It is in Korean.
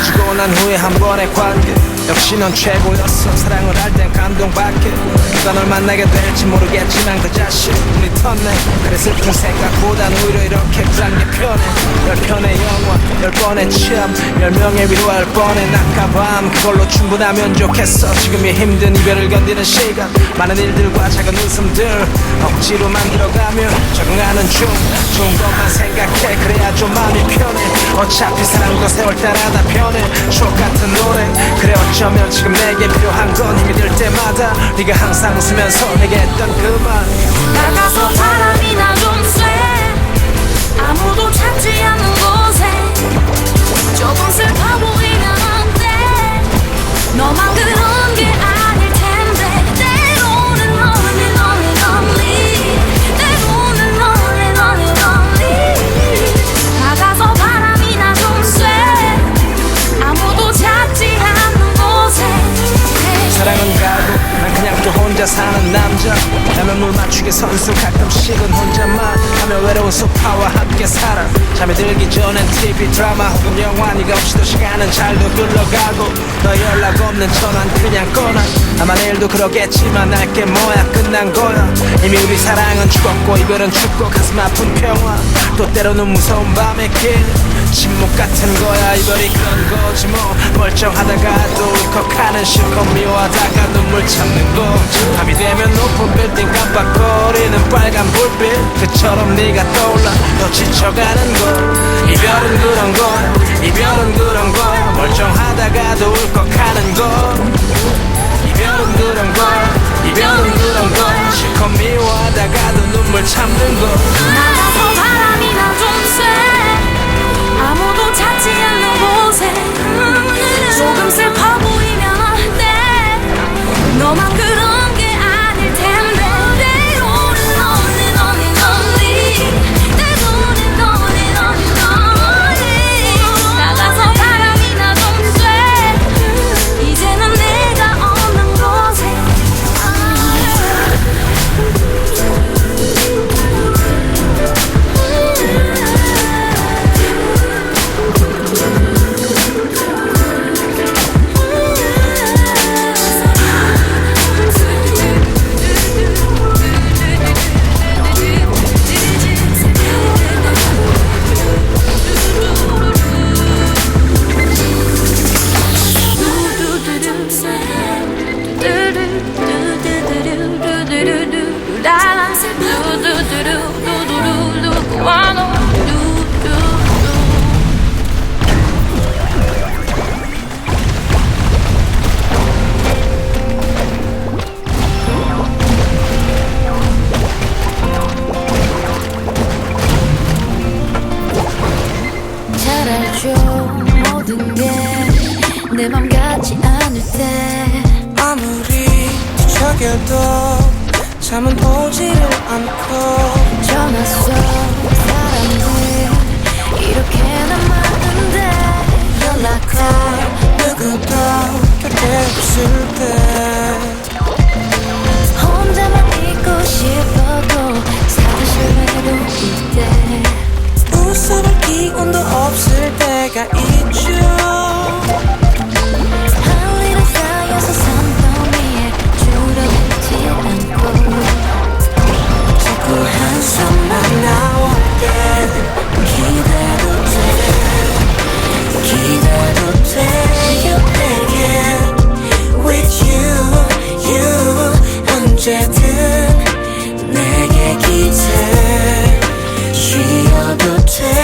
헤어지고 난 후에 한 번의 관계. 역시 넌 최고였어. 사랑을 할 땐 감동밖에 누가 널 만나게 될지 모르겠지만 그 자식 우리 텄네. 그래 슬픈 생각보단 오히려 이렇게 짠게 편해. 열 편의 영화 열 번의 취함 열 명의 위로할 뻔해. 낮과 밤 그걸로 충분하면 좋겠어. 지금이 힘든 이별을 견디는 시간. 많은 일들과 작은 웃음들 억지로 만들어가며 적응하는 중. 좋은 것만 생각해. 그래야 좀 마음이 편해. 어차피 사랑도 세월 따라 다 변해 추억 같은 노래. 그래 어쩌면 지금 내게 필요한 건 힘이 들 때마다 네가 항상 웃으면서 내게 했던 그말. 나가서 바람 남자 라면 물 맞추기 선수 가끔씩은 혼자만 하며 외로운 소파와 함께 살아. 잠이 들기 전엔 TV 드라마 혹은 영화 네가 없이도 시간은 잘도 흘러가고 너 연락 없는 전화는 그냥 꺼놔. 아마 내일도 그러겠지만 알게 뭐야 끝난 거야. 이미 우리 사랑은 죽었고 이별은 죽고 가슴 아픈 평화. 또 때로는 무서운 밤의 길 침묵 같은 거야 이별이 그런 거지 뭐. 멀쩡하다가도 울컥하는 실컷 미워하다가 눈물 참는 거. 밤이 되면 높은 빌딩 깜빡거리는 빨간 불빛. 그처럼 네가 떠올라 더 지쳐가는 거. 이별은 그런 거야 이별은 그런 거야 멀쩡하다가도 울컥하는 거. 이별은 그런 거야 이별은 그런 거야 실컷 미워하다가도 내맘 같지 않을 때. 아무리 뒤척여도 잠은 오지를 않고 전화 속 사람들 이렇게나 많은데. 연락할 누구도 곁에 없을 때. 혼자만 있고 싶어도 사실 외로울 때. 웃어볼 기운도 없을 때가 있 어쨌든 내게 기대 쉬어도 돼.